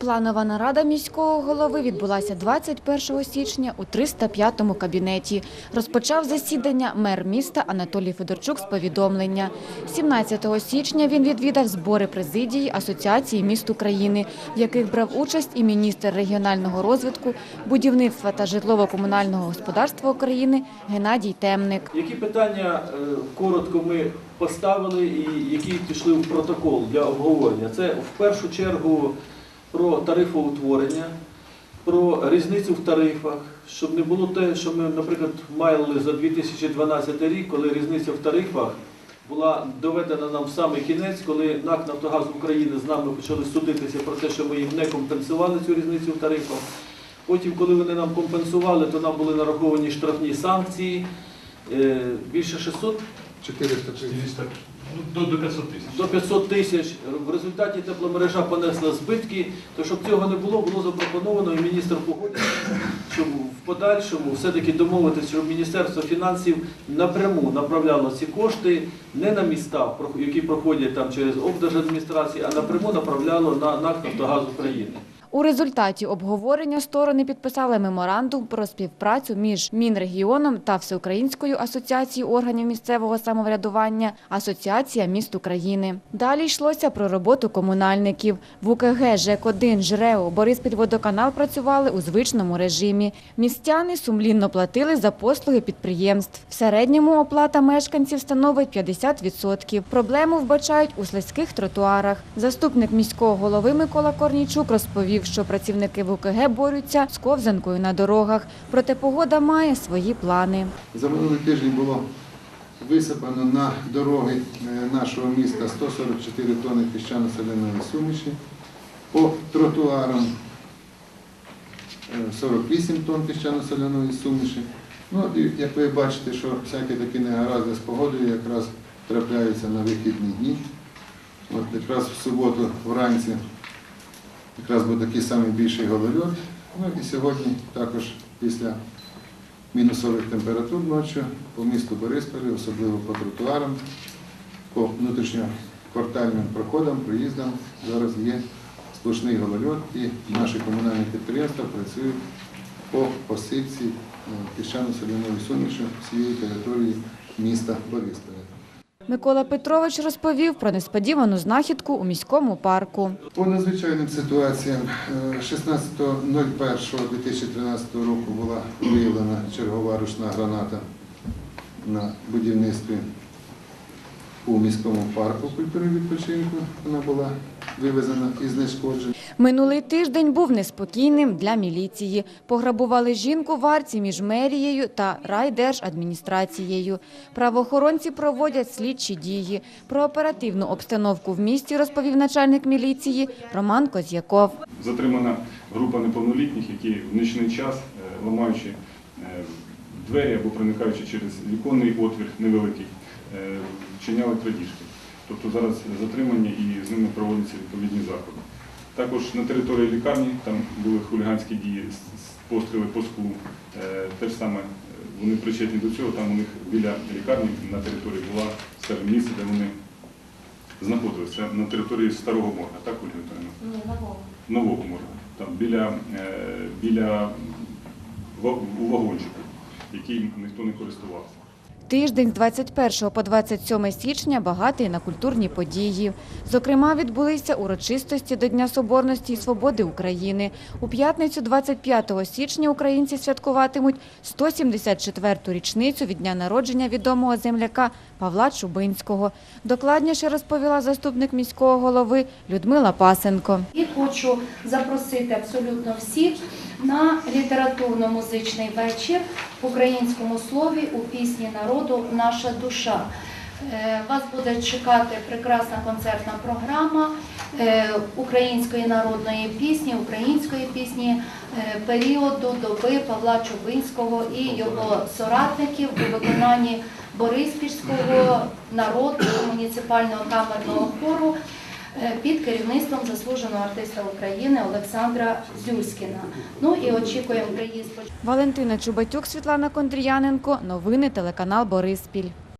Планова нарада міського голови відбулася 21 січня у 305-му кабінеті. Розпочав засідання мер міста Анатолій Федорчук з повідомлення. 17 січня він відвідав збори президії Асоціації міст України, в яких брав участь і міністр регіонального розвитку, будівництва та житлово-комунального господарства України Геннадій Темник. Які питання е, коротко ми поставили і які пішли в протокол для обговорення? Це в першу чергу про тарифоутворення, про різницю в тарифах, щоб не було те, що ми, наприклад, мали за 2012 рік, коли різниця в тарифах була доведена нам в самий кінець, коли НАК «Нафтогаз України з нами почали судитися про те, що ми їм не компенсували цю різницю в тарифах. Потім, коли вони нам компенсували, то нам були нараховані штрафні санкції. Е, Більше 600 400, ну, до, до 500 тисяч. до 500 тисяч. В результаті тепломережа понесла збитки. То щоб цього не було, було запропоновано і міністр погодився, щоб в подальшому все-таки домовитися, щоб Міністерство фінансів напряму направляло ці кошти не на міста, які проходять там через облдержадміністрації, а напряму направляло на НАК «Нафтогаз України». У результаті обговорення сторони підписали меморандум про співпрацю між Мінрегіоном та Всеукраїнською асоціацією органів місцевого самоврядування Асоціація міст України. Далі йшлося про роботу комунальників. В УКГ, ЖЕК-1, ЖРЕО, Бориспільводоканал працювали у звичному режимі. Містяни сумлінно платили за послуги підприємств. В середньому оплата мешканців становить 50%. Проблему вбачають у слизьких тротуарах. Заступник міського голови Микола Корнійчук розповів, що працівники ВУКГ борються з ковзанкою на дорогах, проте погода має свої плани. За минулий тиждень було висипано на дороги е, нашого міста 144 тонни піщано-соляної суміші. По тротуарам е, 48 тонн піщано-соляної суміші. Ну, як ви бачите, що всякі такі негаразди з погодою якраз трапляються на вихідні дні. От якраз в суботу вранці якраз був такий самий більший голольот. Ну і сьогодні також після мінусових температур ночі по місту Борисполі, особливо по тротуарам, по внутрішньоквартальним проходам, проїздам. Зараз є сплошний голольот і наші комунальні підприємства працюють по посипці е, піщано-соляної суміші всієї території міста Борисполя. Микола Петрович розповів про несподівану знахідку у міському парку. По надзвичайним ситуаціям е, 16.01.2013 року була виявлена чергова ручна граната на будівництві у міському парку культури відпочинку. Вона була вивезена і знешкоджена. Минулий тиждень був неспокійним для міліції. Пограбували жінку в арці між мерією та райдержадміністрацією. Правоохоронці проводять слідчі дії. Про оперативну обстановку в місті розповів начальник міліції Роман Козяков. Затримана група неповнолітніх, які в нічний час, е, ламаючи е, двері або проникаючи через віконний отвір невеликий, е, вчиняли крадіжки. Тобто зараз затримані і з ними проводяться відповідні заходи. Також на території лікарні там були хуліганські дії, постріли по склу. Е, Те ж саме е, вони причетні до цього, там у них біля лікарні на території була, скажімо, місце, де вони знаходилися. На території старого морга, так, Ольга Віталіївна? нового морга, там біля, е, біля у вагончику, який ніхто не користувався. Тиждень з 21 по 27 січня багатий на культурні події. Зокрема, відбулися урочистості до Дня Соборності і Свободи України. У п'ятницю 25 січня українці святкуватимуть 174-ту річницю від дня народження відомого земляка Павла Чубинського. Докладніше розповіла заступник міського голови Людмила Пасенко. І хочу запросити абсолютно всіх на літературно-музичний вечір в українському слові у пісні народу Наша душа. Е, Вас буде чекати прекрасна концертна програма е, української народної пісні, української пісні е, періоду доби Павла Чубинського і його соратників у виконанні Бориспільського народного муніципального камерного хору під керівництвом заслуженого артиста України Олександра Зюськіна. Ну і очікуємо приїзд Валентина Чубатюк, Світлана Кондріяненко. Новини телеканал Бориспіль.